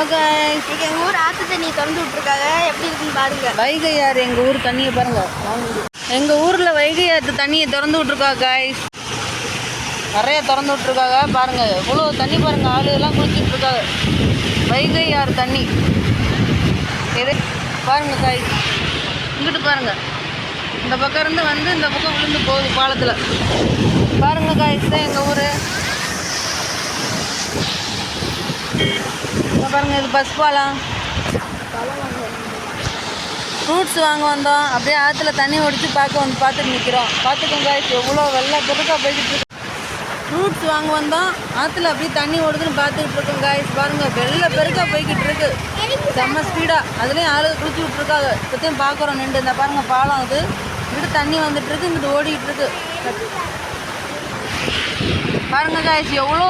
எங்கள் ஊர் ஆற்று தண்ணி திறந்து விட்ருக்காங்க எப்படி இருக்குன்னு பாருங்க. வைகை ஆறு எங்கள் ஊர் தண்ணியை பாருங்க. எங்கள் ஊரில் வைகை ஆற்று தண்ணியை திறந்து விட்ருக்கா காய்ஸ் நிறைய திறந்து விட்ருக்காங்க பாருங்க இவ்வளோ தண்ணி பாருங்க. ஆளுகெல்லாம் குளிச்சுட்டு இருக்காங்க. வைகை ஆறு தண்ணி. எது? பாருங்க காய்ஸ் இங்கிட்டு பாருங்க. இந்த பக்கம் இருந்து வந்து இந்த பக்கம் விழுந்து போகுது பாலத்தில். பாருங்க காய்ஸ் தான் எங்கள் ஊர். பாருங்கள் பாருங்க இது பஸ் பாலம். ஃப்ரூட்ஸ் வாங்க வந்தோம். அப்படியே ஆற்றுல தண்ணி ஒடிச்சு பார்க்க வந்து பார்த்துட்டு நிற்கிறோம் பார்த்துக்கோங்க எவ்வளோ வெள்ளை பெருக்கா போய்கிட்டு இருக்கு. ஃப்ரூட்ஸ் வாங்க வந்தோம். ஆற்றுல அப்படியே தண்ணி ஓடுதுன்னு பார்த்துக்கிட்டு இருக்கோம் காய்ஸ் பாருங்கள் வெள்ளை பெருக்காக போய்கிட்டு இருக்கு. செம்ம ஸ்பீடாக அதுலேயும் ஆளுக குளிச்சு விட்ருக்காங்க இப்போத்தையும் பார்க்குறோம் நின்று இந்த பாருங்கள் பாலம் அது. இங்கிட்டு தண்ணி வந்துட்டுருக்கு இங்கிட்டு ஓடிக்கிட்டு இருக்கு. பாருங்க காய்ஸ் எவ்வளோ